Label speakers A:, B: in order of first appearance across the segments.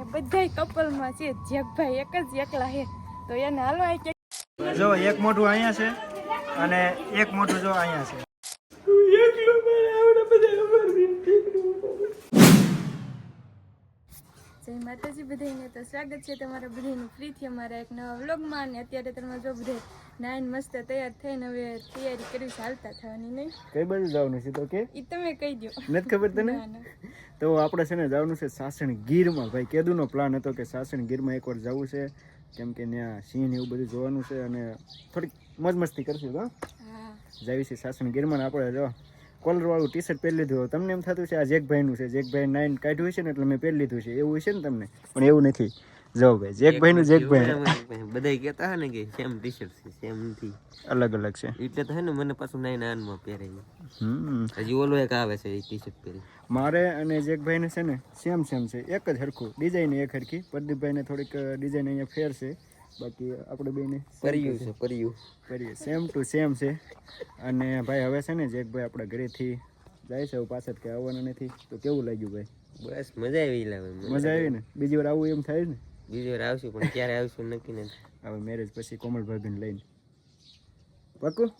A: અને બધાય કપલમાં છે. જેકભાઈ એક જ એકલા છે. તો એને હાલો આ
B: જો એક મોઢું અહીંયા છે અને એક મોઢું જો અહીંયા છે.
A: જય માતાજી બધાને તો સ્વાગત છે તમારા બધાનું ફ્રીથી અમારા એક નવા વ્લોગમાં. અને અત્યારે તમે જો બધે નાઈન મસ્ત તૈયાર થઈને હવે તૈયારી કરી ચાલતા હાલતા થવાની નહીં.
B: કઈ બાજુ જવાનું છે તો કે?
A: એ તમે કહી દો
B: નથી ખબર તને. તો આપણે છે ને જવાનું છે સાસણ ગીરમાં ભાઈ કેદુનો પ્લાન હતો કે સાસણ ગીરમાં એકવાર જવું છે. કેમ કે ત્યાં સિંહ એવું બધું જોવાનું છે અને થોડીક મોજ મસ્તી કરશું તો જાવી છે સાસણ ગીરમાં આપણે જો કોલર વાળું ટી શર્ટ પહેરી લીધું તમને એમ થતું છે આ જેકભાઈનું છે. જેકભાઈ નાઈન કાઢ્યું છે ને એટલે મેં પહેરી લીધું છે. એવું છે ને તમને? પણ એવું નથી. જો ભાઈ જેકભાઈનું જેકભાઈ.
C: બધા કહેતા હોય ને કે સેમ ટી શર્ટ છે સેમ નથી
B: અલગ અલગ છે.
C: એટલે તો હે ને મને પાછું નાઈ નાનમાં પહેરે
B: હમ.
C: હજી ઓલો એક આવે છે એ ટી શર્ટ પહેરી.
B: મારે અને જેકભાઈને છે ને સેમ સેમ છે. એક જ હરખું. ડિઝાઇન એક હરખી. પ્રદીપભાઈને થોડીક ડિઝાઇન અહીંયા ફેર છે. બાકી આપણે બેને
C: કર્યું છે કર્યું
B: કરીએ સેમ ટુ સેમ છે. અને ભાઈ હવે છે ને જેકભાઈ આપણા ઘરેથી જાય છે પાછળ કે આવવાના નથી. તો કેવું લાગ્યું ભાઈ?
C: બસ મજા આવી લાવે
B: મજા આવી ને? બીજી વાર આવું એમ થાય ને?
C: બીજી વાર આવશું પણ ક્યારે આવશું નક્કી નથી.
B: હવે મેરેજ પછી કોમલ ભાભીને લઈને. પાકું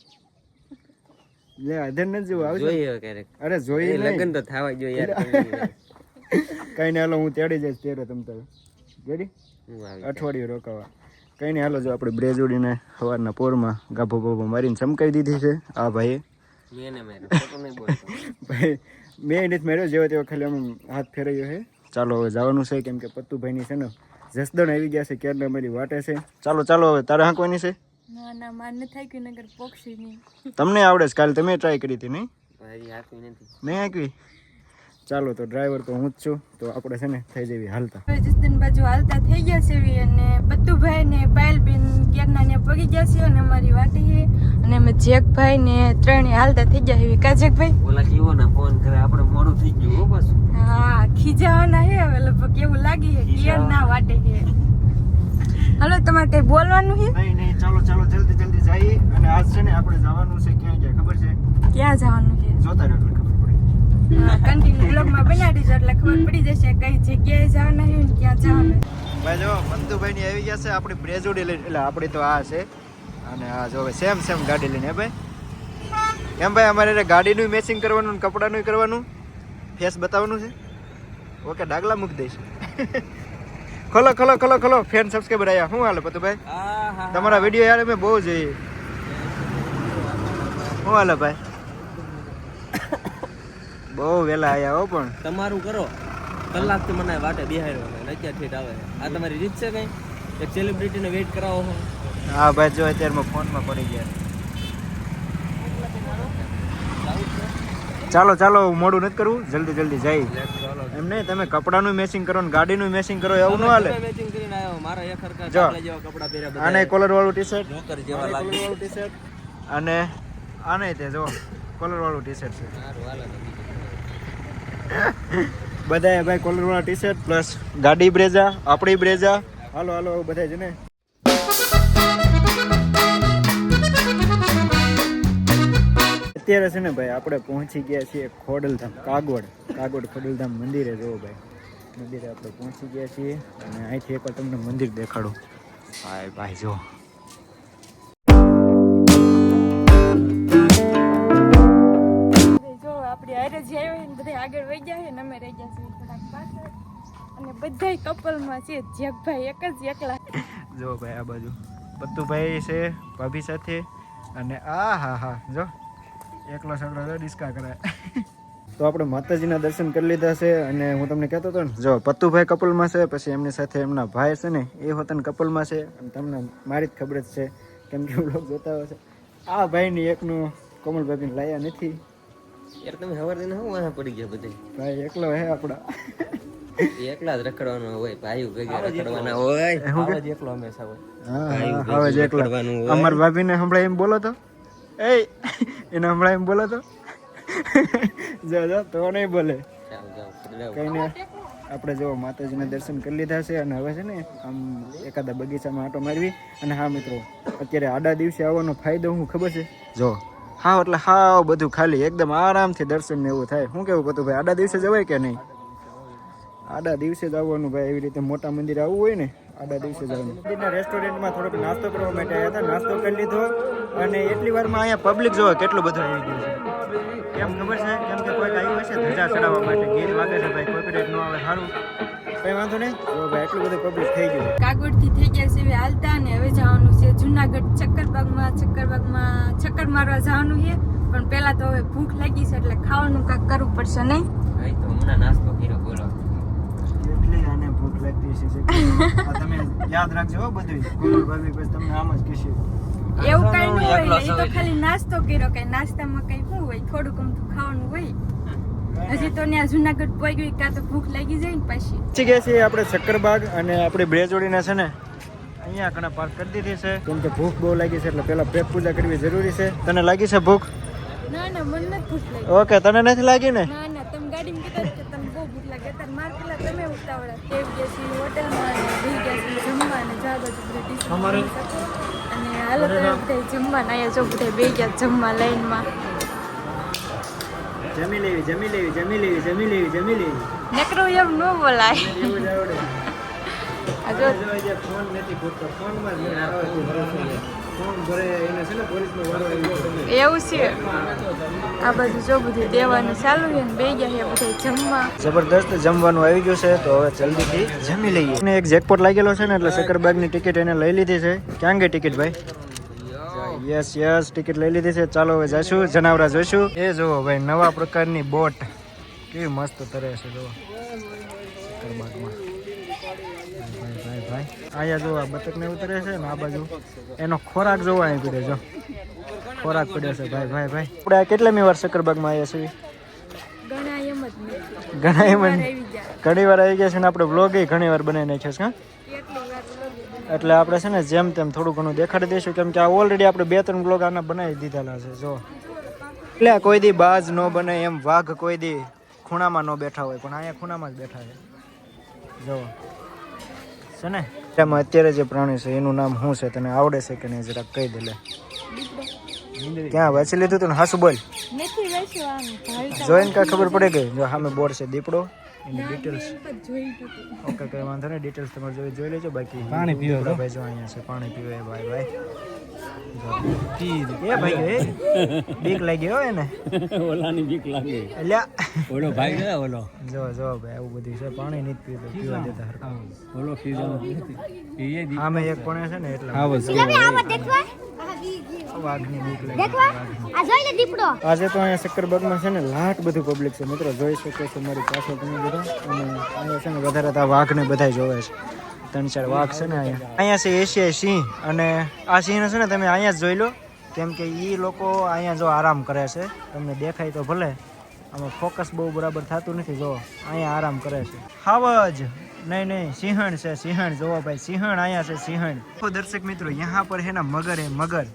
B: લે અધર નથી જેવું આવજો.
C: જોઈએ ક્યારેક.
B: અરે જોઈએ
C: લગન તો થવા જોઈએ યાર.
B: કઈ નહીં હાલો હું તેડી જઈશ ત્યારે તમ તારે. રેડી અઠવાડિયું રોકાવા. કઈ નહીં હાલો જો આપણે બ્રેજ ઉડીને સવારના પોરમાં ગાભો ગાભો મારીને ચમકાઈ દીધી છે. આ ભાઈએ. ભાઈ મેં નથી માર્યો જેવો તેવો ખાલી આમ હાથ ફેરાયો છે. ચાલો હવે જવાનું છે કેમ કે પત્તુભાઈની છે ને જસદણ આવી ગયા છે ક્યારે અમારી વાટે છે. ચાલો ચાલો હવે તારે હાંકવાની છે?
A: ના ના માર ન થાય કે નગર પોક્ષી નહીં.
B: તમને આવડે છે કાલે તમે ટ્રાય કરી હતી નહીં?
C: હજી આપી નથી.
B: નહીં હાંકવી? ચાલો તો ડ્રાઈવર તો હું જ છું તો આપણે છે ને થઈ જવી હાલતા.
A: હવે જસદન બાજુ હાલતા થઈ ગયા છે એવી અને પત્તુભાઈ ને પાયલબેન ક્યારના ને પગી ગયા છે અને અમારી વાટી છે. અને અમે જેકભાઈ ને ત્રણે હાલતા થઈ ગયા એવી કા જેકભાઈ?
C: ઓલા કેવો ને ફોન કરે આપણે મોડું થઈ ગયું હો બસ
A: હા ખીજાવાના હે હવે લગભગ એવું લાગી છે ક્યાર ના વાટે છે. હલો તમારે કઈ બોલવાનું છે?
B: નહીં નહીં ચાલો ચાલો જલ્દી જલ્દી જઈએ. અને આજ છે ને આપણે જવાનું છે ક્યાં ક્યાં ખબર છે?
A: ક્યાં જવાનું છે?
B: જોતા રહ્યો એટલે ખબર પડે
A: હા કન્ટિન્યુ બ્લોગમાં બનાવી દેજો એટલે ખબર પડી જશે કઈ જગ્યાએ જવાના છે ને ક્યાં જવાનું
B: ભાઈ જો મંતુભાઈ ની આવી ગયા છે આપણી બ્રેજોડી લઈને. એટલે આપણી તો આ છે. અને આ જો સેમ સેમ ગાડી લઈને ભાઈ? કેમ ભાઈ અમારે રે ગાડીનું મેચિંગ કરવાનું ને કપડાનું કરવાનું? ફેસ બતાવવાનું છે? ઓકે ડાગલા મૂકી દઈશ. ખોલો ખોલો ખોલો ખોલો. ફેન સબસ્ક્રાઈબર આવ્યા શું હાલે પતુભાઈ?
C: હા હા
B: તમારા વીડિયો યાર મેં બહુ જોઈએ શું હાલે ભાઈ? બહુ વહેલા આવ્યા હો પણ.
C: તમારું કરો. કલાકથી મને વાટે બિહાર્યો ને અત્યારે ઠેઠ આવે. આ તમારી રીત છે કઈ? એક સેલિબ્રિટી ને વેઇટ કરાવો હો?
B: હા ભાઈ જો અત્યારમાં ફોનમાં પડી ગયા. ચાલો ચાલો મોડું નથી કરવું. જલ્દી જલ્દી જઈ. એમ નહીં તમે કપડાનું મેચિંગ કરો ને ગાડીનું મેચિંગ કરો એવું ન હાલે.
C: મેચિંગ કરીને આવ્યો મારા એક હરખા
B: જો.
C: જેવા કપડા પહેર્યા
B: આને કોલર વાળું ટી શર્ટ
C: નોકર જેવા લાગે.
B: વાળું ટી શર્ટ અને આને તે જો કોલર વાળું ટી શર્ટ છે.
C: સારું હાલો.
B: બધાએ ભાઈ કોલર વાળા ટી શર્ટ પ્લસ ગાડી બ્રેઝા, આપણી બ્રેઝા. હાલો હાલો બધા જ ને અત્યારે છે ને ભાઈ, આપણે પહોંચી ગયા છીએ ખોડલધામ, કાગોડ. કાગોડ ખોડલધામ મંદિરે જોવો ભાઈ. મંદિરે આપણે પહોંચી ગયા છીએ અને અહીંથી એકવાર તમને મંદિર દેખાડું. ભાઈ ભાઈ જો
A: બધા આગળ વહી ગયા છે અમે રહી ગયા છીએ અને બધાય કપલમાં છે જેકભાઈ એક જ એકલા.
B: જો ભાઈ આ બાજુ. પત્તુભાઈ છે, ભાભી સાથે. અને આ હા હા, જો. એકલો છોકરો તો ડિસ્કા કરે તો આપણે માતાજીના દર્શન કરી લીધા છે અને હું તમને કહેતો હતો ને, જો પત્તુભાઈ કપલમાં છે, પછી એમની સાથે એમના ભાઈ છે ને, એ હોતન કપલમાં છે. અને તમને મારી જ ખબર જ છે, કેમ કે લોકો જોતા હોય છે. આ ભાઈની એકનું કોમલ ભાભીને લાયા નથી.
C: યાર તમે હવાર દિન હું વાહ પડી ગયા બધે?
B: ભાઈ એકલો હે આપડા.
C: એકલા જ રખડવાનો હોય ભાઈ ભેગા રખડવાના હોય. આવા જ એકલો હંમેશા હોય.
B: હા
C: ભાઈ
B: હા, હવે જ એકલા. અમાર ભાભીને હમણાં એમ બોલો તો. એ એને હમણાં એમ બોલો તો. જો જો તો નહીં બોલે.
C: જાઓ જાઓ પકડાવો.
B: કઈ નહીં આપણે જો માતાજીના દર્શન કરી લીધા છે અને હવે છે ને આમ એકાદા બગીચામાં આટો મારવી. અને હા મિત્રો અત્યારે આડા દિવસે આવવાનો ફાયદો હું ખબર છે? જો હા એટલે હાવ બધું ખાલી, એકદમ આરામથી દર્શન એવું થાય. શું કેવું પતું ભાઈ આડા દિવસે જવાય કે નહીં? આડા દિવસે જ આવવાનું ભાઈ, એવી રીતે મોટા મંદિર આવવું હોય ને, આડા દિવસે જ આવવાનું. મંદિરના રેસ્ટોરન્ટમાં થોડોક નાસ્તો કરવા માટે આવ્યા હતા, નાસ્તો કરી લીધો અને એટલી વારમાં અહીંયા પબ્લિક જોવા કેટલું બધું આવી ગયું છે. કેમ ખબર છે? કેમ કે કોઈક આવ્યું હશે ધજા ચડાવવા માટે ગીત વાગે છે ભાઈ કોપીરાઇટ ન આવે સારું કઈ વાંધો નહીં. જો ભાઈ એટલું બધું પબ્લિક થઈ ગયું.
A: કાગોડથી થઈ ગયા છે હાલતા ને હવે જવાનું છે જુનાગઢ ચક્કરબાગમાં. ચક્કરબાગમાં ચક્કર મારવા જવાનું છે. પણ પહેલા તો હવે ભૂખ લાગી છે એટલે ખાવાનું કાંઈક કરવું પડશે નહીં?
C: ભાઈ તો હમણાં નાસ્તો કર્યો બોલો.
B: એટલી આને ભૂખ લાગતી છે તમે યાદ રાખજો બધું કોમલ ભાભી પછી તમને આમ જ કહેશે.
A: એવું કઈ ન હોય તો ખાલી નાસ્તો કર્યો કઈ નાસ્તામાં કઈ શું હોય? થોડુંક અમથું ખાવાનું હોય. હજી તો ત્યાં જુનાગઢ પોઈ ગયું કાં તો ભૂખ લાગી જાય ને પછી.
B: પહોંચી ગયા છીએ આપણે શક્કરબાગ અને આપણે બે જોડીને છે ને અહીંયા ઘણા પાર્ક કરી દીધી છે. કેમ કે ભૂખ બહુ લાગી છે એટલે પહેલા પેટ પૂજા કરવી જરૂરી છે. તને લાગી છે ભૂખ?
A: ના ના મને નથી ભૂખ લાગી.
B: ઓકે તને નથી લાગી ને?
A: ના ના તમે ગાડીમાં કીધા કે તમને બહુ ભૂખ લાગે. તાર માર પેલા તમે ઉતાવળા. કેવ ગયા છીએ હોટલમાં અને બેસી ગયા છીએ જમવા અને જા બધે
B: અમારે-
A: અને હાલો તો જમવા અહીંયા જો બધા બે ગયા જમવા લાઈનમાં.
B: જમી લેવી જમી લેવી જમી લેવી જમી લેવી જમી લેવી.
A: નકરું એમ ન બોલાય.
B: એવું જ આવડે. ફોન નથી ફોનમાં જ. ફોન ભરે એને છે ને પોલીસનો વારો
A: એવું છે. આ બધું જો બધું દેવાનું ચાલુ છે ને બે ગયા છે બધા જમવા.
B: જબરદસ્ત જમવાનું આવી ગયું છે તો હવે જલ્દીથી જમી લઈએ. અને એક જેકપોટ લાગેલો છે ને એટલે શકરબાગની ટિકિટ એને લઈ લીધી છે. ક્યાં ગઈ ટિકિટ ભાઈ? યસ યસ ટિકિટ લઈ લીધી છે. ચાલો હવે જઈશું. જનાવરા જોઈશું. એ જુઓ ભાઈ નવા પ્રકારની બોટ. કેવી મસ્ત તરે છે જુઓ. અહીંયા જો આ બતકને ઉતરે છે ને આ બાજુ. એનો ખોરાક જોવા અહીં પડ્યો જો. ખોરાક પડ્યો છે ભાઈ ભાઈ ભાઈ. આપણે કેટલામી વાર શક્કરબાગમાં આવ્યા છીએ?
A: ઘણા એમ જ
B: ઘણા વાર આવી ગયા. છે ને આપણે બ્લોગ ઘણી વાર બનાવી નાખ્યો છે હા.
A: એટલે
B: આપણે છે ને જેમ તેમ થોડું ઘણું દેખાડી દઈશું. કેમ કે આ ઓલરેડી આપણે બે ત્રણ બ્લોગ આના બનાવી દીધેલા છે જો. એટલે કોઈ દી બાજ ન બને એમ વાઘ કોઈ દી ખૂણામાં ન બેઠા હોય પણ અહીંયા ખૂણામાં જ બેઠા છે. જો. છે ને? એમાં અત્યારે જે પ્રાણી છે એનું નામ શું છે તને આવડે છે કે નહીં જરાક કહી દે ક્યાં વાંચી લીધું તું હાસુ બોલ. જોઈન કાંઈ ખબર પડે ગઈ જો સામે બોર્ડ છે દીપડો? એની ડિટેલ્સ. ઓકે કઈ વાંધો નહીં. ડિટેલ્સ તમારે જોઈ જોઈ લેજો. બાકી પાણી પીવે ભાઈ જો અહીંયા છે. પાણી પીવે ભાઈ ભાઈ. એ ભાઈ એ. બીક લાગી હોય ને
C: ઓલાની બીક લાગે.
B: અલ્યા.
C: ઓલો ભાઈ ગયા ઓલો.
B: જો જો ભાઈ આવું બધું છે. પાણી નથી પીતો પીવા દેતા
C: ઓલો ખીજાનો
B: આમે એક પણ છે ને એટલે.
D: આ જોઈ લે દીપડો.
B: આજે તો અહીંયા શક્કરબાગમાં છે ને લાટ બધું પબ્લિક છે. મિત્રો જોઈ શકો છો મારી પાછળ તમે બધા. અને અહીંયા છે ને વધારે તો આ વાઘને બધા જોવે છે. ત્રણ ચાર વાઘ છે ને અહીંયા. અહીંયા છે એશિયાઈ સિંહ. અને આ સિંહને છે ને તમે અહીંયા જ જોઈ લો. કેમ કે એ લોકો અહીંયા જો આરામ કરે છે. તમને દેખાય તો ભલે. આમાં ફોકસ બહુ બરાબર થતું નથી. જો અહીંયા આરામ કરે છે. હાવજ! નહીં નહીં સિંહણ છે સિંહણ. જુઓ ભાઈ સિંહણ અહીંયા છે સિંહણ. દર્શક મિત્રો અહીંયા પર હે ને મગર હે મગર.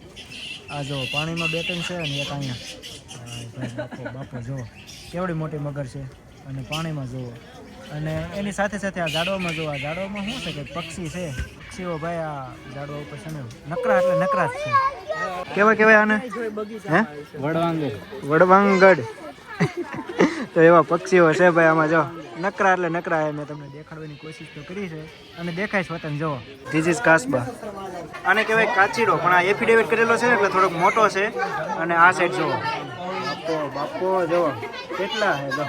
B: આ જુઓ પાણીમાં બે ત્રણ છે ને એક અહીંયા. બાપો જુઓ. કેવડી મોટી મગર છે. અને પાણીમાં જુઓ. અને એની સાથે સાથે આ ઝાડવામાં જુઓ આ ઝાડવામાં શું છે કે પક્ષી છે. પક્ષીઓ ભાઈ આ ઝાડવા ઉપર છે નકરા એટલે નકરા જ છે. કેવા કેવાય આને? હે?
C: વડવાંગડ
B: વડવાંગડ તો એવા પક્ષીઓ છે ભાઈ આમાં જો. નકરા એટલે નકરા એ મેં તમને દેખાડવાની કોશિશ તો કરી છે. અને દેખાય સ્વતન જો ધીસ ઇઝ કાસબા આને કહેવાય કાચીડો પણ આ એફિડેવિટ કરેલો છે ને એટલે થોડોક મોટો છે. અને આ સાઈડ જુઓ. બાપો બાપો જો કેટલા હે જો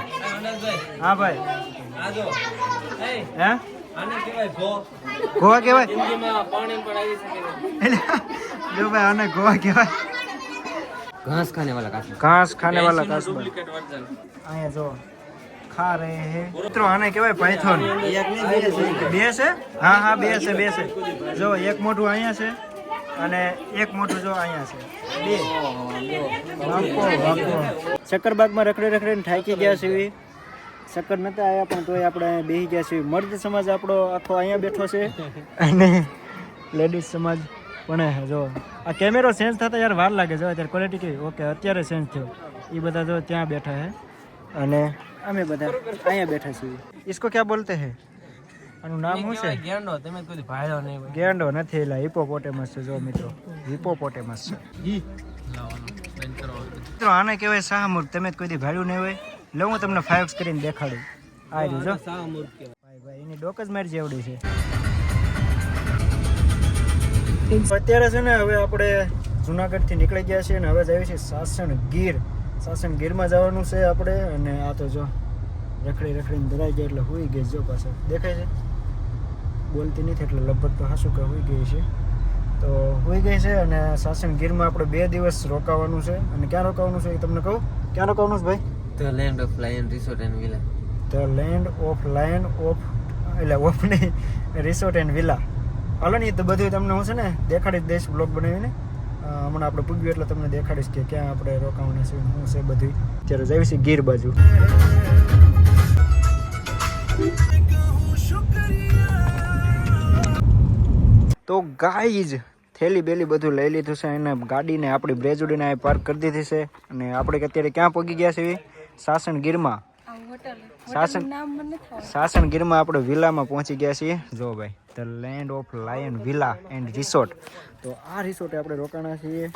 B: હા ભાઈ. હે
C: આને કહેવાય ભો
B: ગોવા કહેવાય?
C: પાણી પણ આવી શકે
B: જો ભાઈ આને ગોવા કહેવાય.
C: ઘાસ ખાને વાલા કાચ
B: ઘાસ ખાને વાલા કાસબા અહીંયા જો ખા રહે હે. મિત્રો આને કહેવાય પાયથોન બે છે? હા હા બે છે બે છે. જો એક મોટું અહીંયા છે અને એક મોટું જો અહીંયા છે. શક્કરબાગમાં રખડે રખડીને થાકી ગયા છે શક્કર નતા આવ્યા પણ તોય આપણે અહીંયા બેસી ગયા છીએ. મર્દ સમાજ આપણો આખો અહીંયા બેઠો છે. અને લેડીઝ સમાજ પણ જો. આ કેમેરો ચેન્જ થતા યાર વાર લાગે જો અત્યારે ક્વોલિટી કેવી? ઓકે અત્યારે ચેન્જ થયો. એ બધા જો ત્યાં બેઠા છે અને અમે બધા અહીંયા બેઠા છીએ इसको क्या बोलते हैं આનું નામ શું છે
C: ગેંડો તમે કોઈ ભાડો નહીં હોય
B: ગેંડો નથી એલા હિપોપોટેમસ છે જો મિત્રો હિપોપોટેમસ છે મિત્રો આને કહેવાય શાહમૃગ તમે જ કોઈ દી ભાડ્યું નહીં હોય લો હું તમને ફાઈવ કરીને દેખાડું આ રહ્યું જો
C: સા મૂર્ખ કહેવાય
B: એની ડોક જ મારી જેવડી છે અત્યારે છે ને હવે આપણે જુનાગઢથી નીકળી ગયા છીએ અને હવે જઈએ છીએ સાસણ ગીર સાસણ ગીરમાં જવાનું છે આપણે અને આ તો જો રખડી રખડીને ધરાઈ ગયા એટલે હોઈ ગઈ જો પાછળ. દેખાય છે? બોલતી નથી એટલે લગભગ તો હાસું કે હોઈ ગઈ છે. તો હોઈ ગઈ છે અને સાસણ ગીરમાં આપણે બે દિવસ રોકાવાનું છે. અને ક્યાં રોકાવાનું છે એ તમને કહું? ક્યાં રોકાવાનું છે ભાઈ?
C: The land of lion resort and villa.
B: The land of lion of એટલે ઓફ નહીં રિસોર્ટ એન્ડ વિલા. હાલો ને એ તો બધું તમને હું છે ને દેખાડી દઈશ બ્લોગ બનાવીને. હમણાં આપણે પૂગ્યું એટલે તમને દેખાડીશ કે ક્યાં આપણે રોકાવાના છે શું છે બધું. અત્યારે જઈએ ગીર બાજુ. તો ગાઈઝ, થેલી બેલી બધું લઈ લીધું છે એને ગાડીને આપણી બ્રેજુડીને પાર્ક કરી દીધી છે. અને આપણે અત્યારે ક્યાં પહોંચી ગયા છીએ? સાસણ ગીરમાં. સાસણ-
A: આવડતું.
B: સાસણ ગીરમાં આપણે વિલામાં પહોંચી ગયા છીએ. જો ભાઈ the land of lion villa and resort. તો આ રિસોર્ટે આપણે રોકાણા છીએ.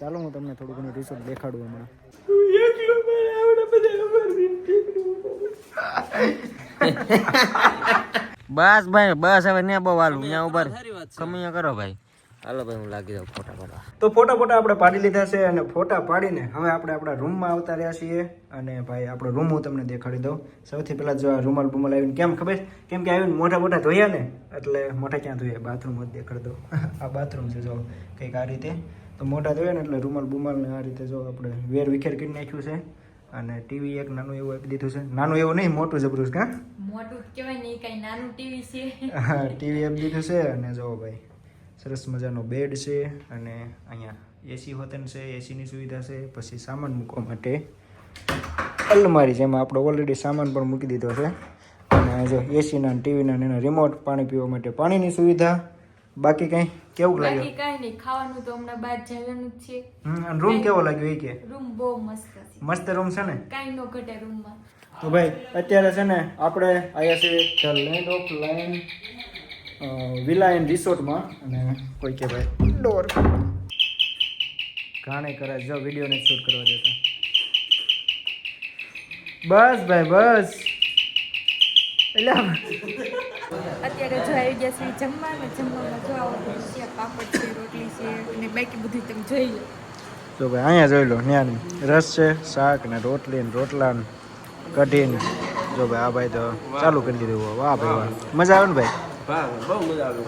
B: ચાલો હું તમને થોડું ઘણું રિસોર્ટ દેખાડું હમણાં.
C: બસ ભાઈ બસ હવે ને બહુ હાલું ત્યાં ઉપર કમિયા કરો ભાઈ. હાલો ભાઈ હું લાગી જાઉં ફોટા પાડવા.
B: તો ફોટા ફોટા આપણે પાડી લીધા છે અને ફોટા પાડીને હવે આપણે આપણા રૂમમાં આવતા રહ્યા છીએ. અને ભાઈ આપણો રૂમ હું તમને દેખાડી દઉં. સૌથી પહેલાં જો આ રૂમાલ બુમાલ આવીને કેમ ખબર? છે? કેમ કે આવીને મોટા મોટા ધોયા ને એટલે મોટા ક્યાં ધોયા? બાથરૂમ જ દેખાડી દઉં. આ બાથરૂમ છે જો કંઈક આ રીતે. તો મોટા ધોયા ને એટલે રૂમાલ બુમાલને આ રીતે જો આપણે વેર વિખેર કરી નાખ્યું છે. અને ટીવી એક નાનું એવું આપી દીધું છે. નાનું એવું નહીં મોટું જબરું છે કાં?
A: મોટું કહેવાય નહીં કઈ નાનું ટીવી છે.
B: હા ટીવી આપી દીધું છે અને જો ભાઈ સરસ મજાનો બેડ છે અને અહીંયા એસી હોતન છે એસીની સુવિધા છે પછી સામાન મૂકવા માટે અલમારી જેમાં આપણે ઓલરેડી સામાન પણ મૂકી દીધો છે. અને જો એસીના ટીવીના એના રિમોટ પાણી પીવા માટે પાણીની સુવિધા. બાકી કંઈ કેવું લાગ્યું?
A: કાંઈ નહીં ખાવાનું તો હમણાં બહાર જવાનું છે.
B: હમ, રૂમ કેવો લાગ્યો એ કે?
A: રૂમ બહુ મસ્ત છે.
B: મસ્ત રૂમ છે ને?
A: કાંઈ નો ઘટે રૂમમાં
B: તો ભાઈ અત્યારે છે ને આપણે આયા છે the land of lion villa and રિસોર્ટમાં અને કોઈ કે ડોર ઘાણે કરે જો વીડિયો ને શૂટ કરવા દેતા. બસ ભાઈ બસ. એટલે
A: અત્યારે જો આવી ગયા છે જમવાનું જમવામાં જો આવો છે પાપડ છે રોટલી છે અને બાકી બધું તમે જોઈ લો.
B: તો ભાઈ અહીંયા જોઈ લો ત્યાં રસ છે શાક ને રોટલી ને રોટલા ને કઢી જો ભાઈ આ ભાઈ તો ચાલુ કરી દીધું. વાહ ભાઈ વાહ. મજા આવે ને ભાઈ?
C: હા બહુ મજા આવે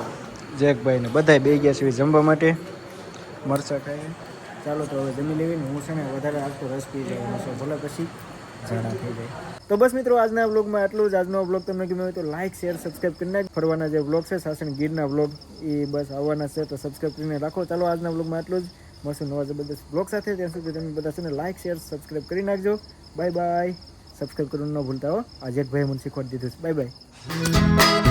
B: જેકભાઈ ને બધાય બે ગયા છે જમવા માટે. મરચા ખાઈ ચાલો તો હવે જમી લેવી હું છે ને વધારે આખો રસ પી જવાનો છું ભલે પછી જાણા થઈ જાય. તો બસ મિત્રો, આજના બ્લોગમાં આટલું જ. આજનો બ્લોગ તમને ગમ્યો હોય તો લાઇક શેર સબસ્ક્રાઈબ કરી નાખ. ફરવાના જે બ્લોગ છે, સાસણ ગીરના બ્લોગ એ બસ આવવાના છે, તો સબસ્ક્રાઈબ કરીને રાખો. ચાલો આજના બ્લોગમાં આટલું જ. મળશું નવા જબરદસ્ત બ્લોગ સાથે. ત્યાં સુધી તમે બધા છે ને લાઇક શેર સબસ્ક્રાઈબ કરી નાખજો. બાય બાય સબસ્ક્રાઈબ કરવાનું ન ભૂલતા હો. આ ભાઈ મને શીખવાડી દીધું છે. Bye bye